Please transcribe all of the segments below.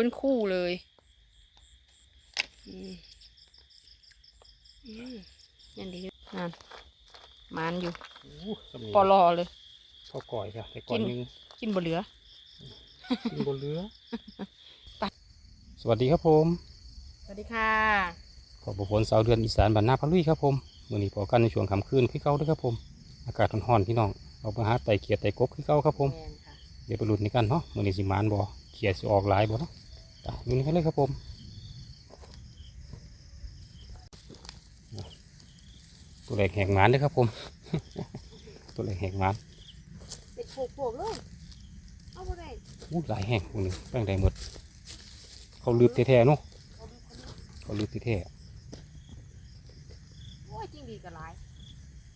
เป็นคู่เลยอืมอืมนั่นดีนั่นมันอยู่อู้สำเนียงปอลอเลยข้าวก่อยค่ะแต่ก่อนกินหนึงกินบ่เหลือกินบนเรือไปสวัสดีครับผม สวัสดีค่ะขอบผลสาวเดือนอีสานบ้านนาพะลุยครับผมมื่อนี้พอกันในช่วงค่ำคืนคือเก่าเด้วยครับผม อากาศร้อนๆพี่น้องเราไปหาไต่เกียดไต่กบคือเก่าครับผมแมนค่ะเดี๋ยวไปลุ้นในกันเนาะมื่อนี้สิมานบ่เขียดสิออกหลายบ่เนาะไป ลุ้นกันเลยครับผมตัวแรกแหกหมานเด้อครับผม ตัวแรกแหกหมานเป็นโผล่ๆเลยเอาบ่ได้อู้หลายแห่งพวกนึงตั้งใดหมด เขาลืบแท้ๆเนาะเขาลืบแท้โอ้ยจริงดีกับหลาย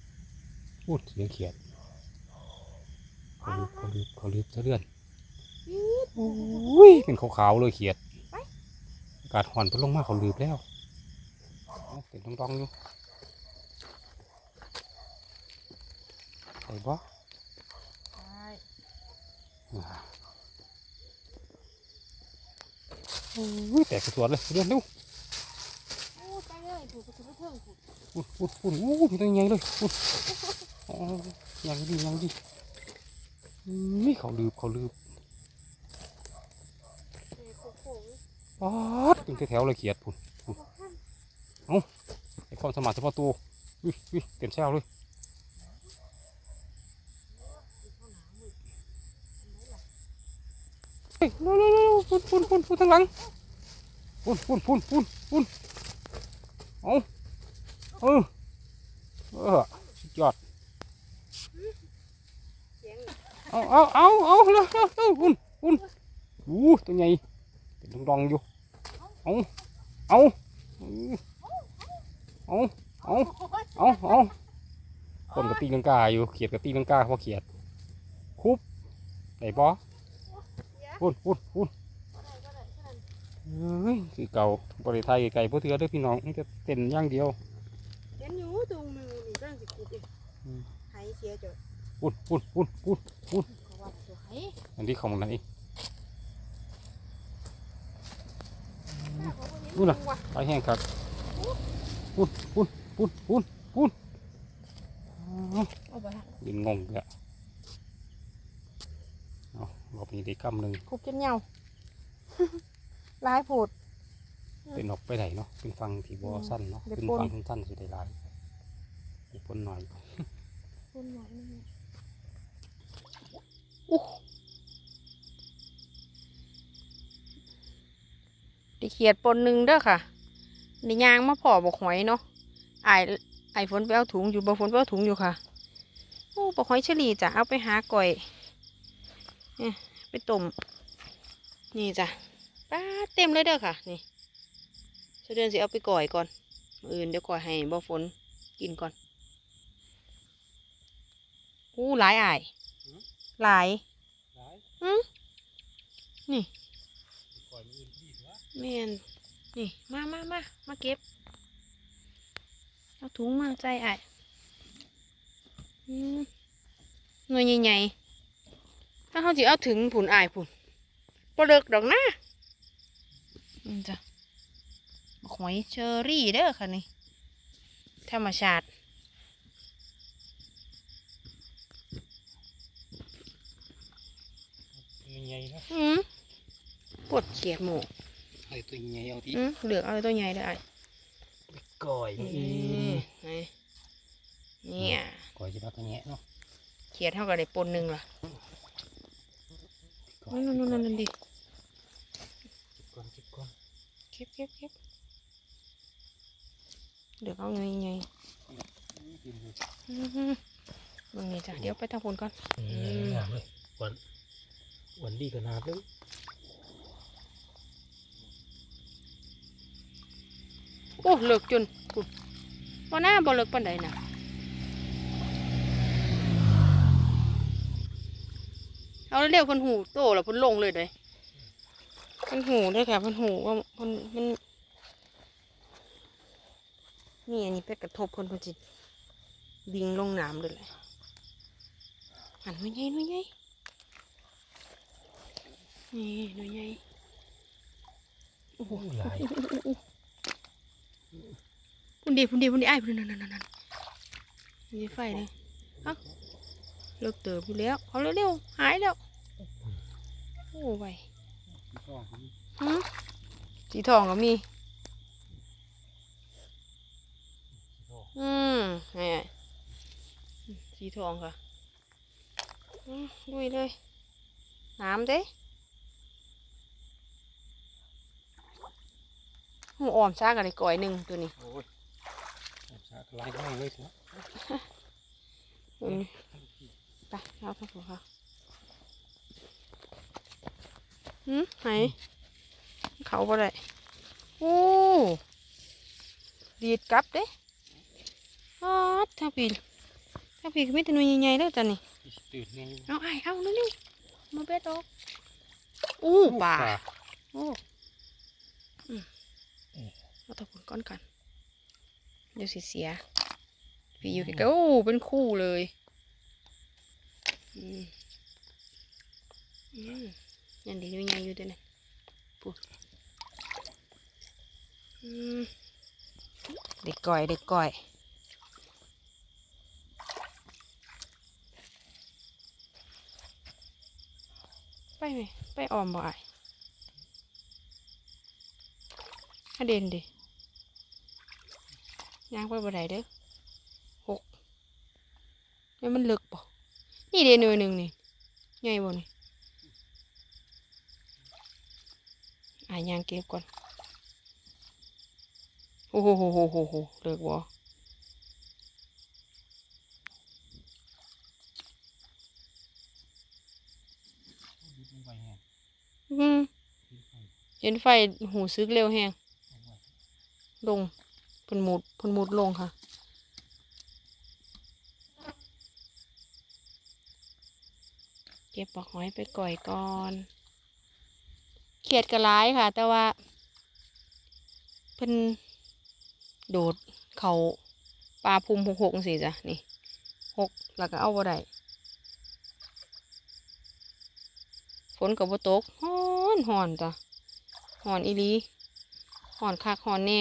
ๆอู้เสียงเขียดเขาลืบเขาลืบเขาลืบซะเรื่อน อุ้ยเป็นขาวๆเลยเขียดอากาศห่อนเพิ่นลงมาเขาลืบแล้วเป็นต้องต้องๆอยู่ใส่บ่ใช่อ่าอุ้ยแตกสวนเลยเรื่อนเร็วโอ้ไปเลยถูกถูกเพิ่งถูกอุ้ยอุ้ยอุ้ยอู้เป็นตัวใหญ่เลยอุ้ยอ๋อยังดียังดีนี่เขาลืบเขาลืบ โผล่ๆ ป๊าดเป็นแถวๆเลยเขียดพุ่นเอาไอ้ความสามารถเฉพาะตัวอุ้ยอุ้ยเต็มแซวเลยเฮ้ยเร็วเร็วเร็วพุ่นพุ่นพุ่นพุ่นทางหลังพุ่นพุ่นพุ่นพุ่นพุ่นเอาเออเออสุดยอดเอาเอาเอาเอาเร็วเร็วพุ่นพุ่นอู้ตัวใหญ่เป็นดองๆอยู่ เอาเอาเอาเอาเอาเอาคนกับตีลังกาอยู่เขียดกับตีลังกาเพราะเขียดคุบไหนบอพุ่นพุ่นพุ่นเฮ้ยคือเก่าบริไทยไก่พวกเถือเด้อพี่น้องมันจะเต้นอย่างเดียวเห็นอยู่ตรงมือนี่กำลังสิขุดเองอืมหายเสียจดพุ่นพุ่นพุ่นพุ่นเขาว่าสวยอันนี้ของมัน องๆนู่นน่ะไปแห้งครับพุ่นพุ่นพุ่นพุ่นพุ่นอ้าวเอาไปละยืนงงเลยเอาเราไปได้กำหนึ่งขุดจนเหงาลายผูดเป็นออกไปไหนเนาะเป็นฟังที่บอสั้นเนาะเดี๋ยวเป็นปนฟังสั้นๆสิได้หลายเดี๋ยวปนหน่อยต้นไม้นี่อู้ไดิ เขียดปนหนึ่งเด้อค่ะในยางมาพอบอกหอยเนาะไอายไอายฝนไปเอาถุงอยู่บ่ฝนไปเอาถุงอยู่ค่ะโอ้บอกหอยเฉลี่จ้ะเอาไปหาก่อยเนี่ยไปต้มนี่จ้ะป้าดเต็มเลยเด้อค่ะ นี่เสเดือนสิเอาไปก่อยก่อนมื้ออื่นเดี๋ยวก่อยให้บ่ฝนกินก่อนอู้หลายอายหลายอืมนี่ แม่นนี่มามามามาเก็บเอาถุงมาใจอายอืมหน่วยใหญ่ๆถ้าเขาจะเอาถึงผุนอายผุนปลาเลิกดอกนะอืมจ้ะบักหอยเชอรี่เด้อค่ะนี่ธรรมชาติใหญ่ๆนะอืม ปวดเขียดหมูไอ้ตัวใหญ่เอาที่อืมเหลือกเอาตัวใหญ่ได้ก่อยนี่ไงเนี่ยก่อยจะมาตัวแงะเนาะเขียดเท่ากับได้ปนหนึ่งล่ะก่อยนั่นนั่นนั่นนั่นดิเก็บก่อนเก็บก่อนเก็บเก็บเก็บเหลือกเอาไงไงอือหือเบิ่งนี่จ้ะเดี๋ยวไปทางผลก่อนอืมงามเลยวันวันดีขนาดเลย โอ้เหลือกจนปุ๊บบ่หน้าบ่เหลือกปานใดน่ะเอาเร็วๆเพิ่นหูโตแล้วเพิ่นลงเลยเด้เพิ่นหูเด้อค่ะเพิ่นหูว่าเพิ่นมันนี่อันนี้ไปกระทบเพิ่นเพิ่นสิดิ่งลงน้ำเลยแหละหันหน่วยใหญ่หน่วยใหญ่นี่หน่วยใหญ่โอ้โหหลาย พุ่นดีพุ่นดีพุ่นดีไอ้ายพุ่นนั่นนั่นนั่นมีไฟเลยเอ้าเลิกเติบอยู่แล้วเอาเร็วๆหายแล้วโอ้ไวหืมสีทองก็มี อืมนี่สีทองค่ะดุยเลย น้ำเด้ หูอ่อมซากอะไรก่อยหนึ่งตัวนี้โอ้ยสากลายง่ายเลยเถอะอืมไปเอาครับผมค่ะหืมไหนเขาบ่ได้โอ้ดีดกลับเด้อ๊อดถ้าปีถ้าปีก็ไม่แต่หน่วยใหญ่ๆแล้วจ้ะนี่ตื่นไงเอาไอ้เอาเร็วๆมาเบ็ดออกอู้ป่าโอ้อืม เอาตะกุนก้อนกันเดี๋ยวสิเสียปีอยู่ใกล้ๆโอ้เป็นคู่เลยอืมอืมนั่นดีอยู่ยังอยู่ด้วยนะปุ๊บอืมเด็กก่อยเด็กก่อยไปไหมไปออมบ่ไอ้ถ้าเด่นดิ ย่างไปบ่ได้เด้อหกแล้วมันลึกบ่นี่เดนหน่วยหนึ่งนี่ใหญ่บ่นี่อะย่างเก็บก่อนโอ้โหโหโหโหโหเลิกบ่อืมเห็นไฟหูซึกเร็วแฮงลง พิ่นมุดพิ่นมุดลงค่ะ เก็บปลอกหอยไปก่อยก่อนเขียดกระร้ายค่ะ แต่ว่าเพิ่นโดดเขาปลาภูมิหกหกสิจ้ะนี่หกแล้วก็เอาบ่ได้ฝนกับบ่ตกฮ้อนฮ้อนจ้ะฮ้อนอีลีฮ้อนคักฮ้อนแน่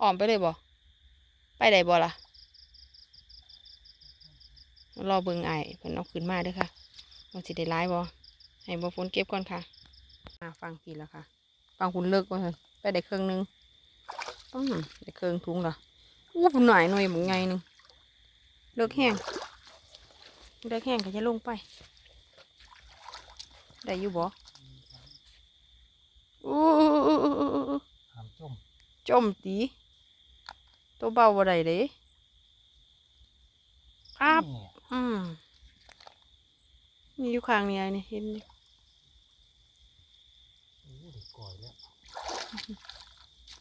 อ้อมไปเลยบ่ไปได้บ่ล่ะรอเบิ่งไอ้ายเพิ่นเอาขึ้นมาเด้อค่ะว่าสิได้ร้ายบ่ให้บ่ฝนเก็บก่อนค่ะมาฟังพี่แล้วค่ะ ฟังคุณเลิกก่อนเถอะไปได้เครื่องหนึงอืมได้เครื่องถุงละอู้ปุ่นหน่อยหน่อยหมึงไงหนึงเลิกแห้งได้แข่งก็จะลงไป ได้อยู่บ่อู้หามจมจมตี ตัวเบาบ่ได้เด้ครับนี่อืมนี่อยู่ข้างนี้ไอ้นี่เห็นอยู่โอ้เด็กก่อยแล้ว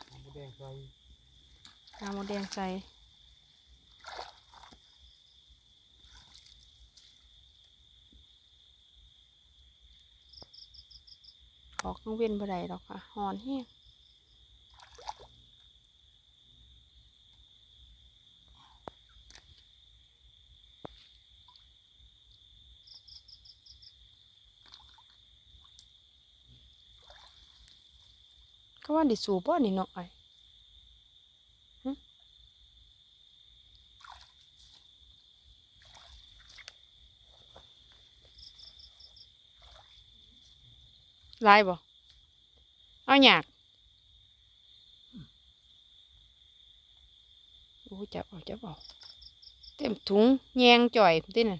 น้ำแดงใส่น้ำมดแดงใส่ออกข้างเว้นบ่ได้ดอกค่ะหอนแห้ง ก็ว่าดิสูบ่นี่เนาะไอ้ลายบ่เอาหยากโอ้จับเอาจับเอาเต็มถุงแยงจ่อยติน่ะ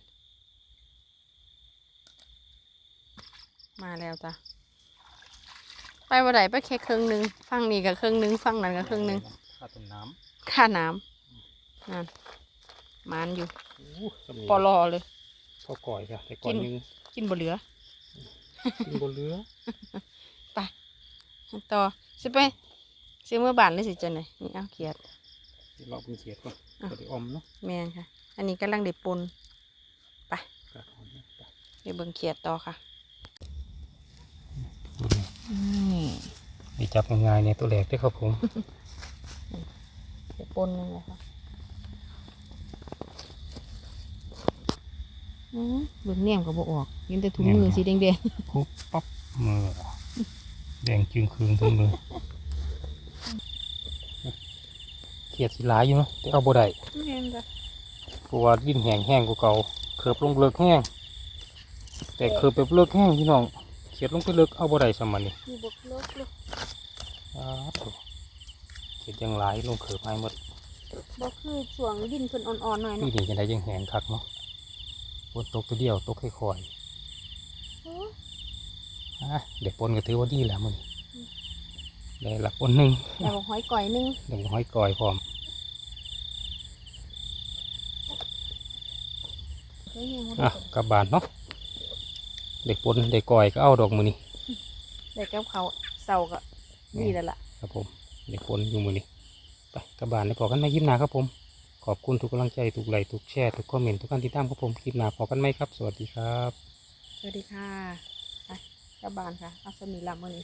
มาแล้วจ้ะ ไปบ่ได้ไปแค่ครึ่งหนึงฟังนี่ก็ครึ่งหนึงฟังนั่นก็ครึ่งหนึงข้าต้นน้ค่าน้ำนั่นมันอยู่ำโอ้สำเนียงปอลอเลย ข้าวก่อยค่ะแต่ก่อนกิน หนึงกินบ่เหลือ กินบนเรือต่อสิไปซื้อเมื่อบานเลยสิจังไหนนี่เอาเขียด เดี๋ยวเราเป็นเขียดก่อนอะ ก็ได้ออมเนาะแม่นค่ะ อันนี้กำลังเด็ดปนกาดหอมเนี่ยไปไปเบิ่งเขียดต่อค่ะนี่นี่ ดีจับง่ายๆเนี่ยตัวแรกได้อครับผมเด็ดปนนึงเลยค่ะอือเบิ่งแนมก็บ่ออกเห็นแต่ถุงมือสีแดงปุ๊บปั๊บมือแดงจึงคืงทั้งมือเขียดสิหลายอยู่เนาะแต่เอาบ่ได้ๆแม่นจ้ะเพราะว่าดินแห้งแห้งกว่าเก่าเขือบลงเลิกแห้งแต่เขือบแบบเลิกแห้งพี่น้องเขียดลงไปเลิกเอาบ่ได้สมันนี่อยู่บ่ เลิกเลยอ้าวโถ่เขียดยังหลายลงเขือบให้หมดบ่คือช่วงดินเพิ่นอ่อนๆหน่อยนี่เนาะนี่จะได้ยังแห้งคักเนาะฝนตกตัวเดียวตกค่อยโอ้ๆอะเดี๋ยวปนก็ถือว่าดีแล้วมันได้ละปนหนึ่งแล้วก็หอยก่อยหนึงเดี๋ยวห้อยกอยพร้อมเฮ้ยยังบ่อะได้กลับบ้านเนาะเด็กปนเด็กกอยก็เอาดอกมือนี่ได้กับเขาวเสาก็ นี่แล้วล่ะครับผมเด็กปนอยู่มือนี่ไปกลับบ้านแล้วพอกันไม่คลิปหน้าครับผม ขอบคุณทุกกำลังใจทุกไลค์ทุกแชร์ทุกคอมเมนต์ทุกการติดตามครับผมคลิปหน้าพอกันไหมครับ สวัสดีครับ สวัสดีค่ะไปกลับบ้านค่ะเอาสมีลำมื้อนี้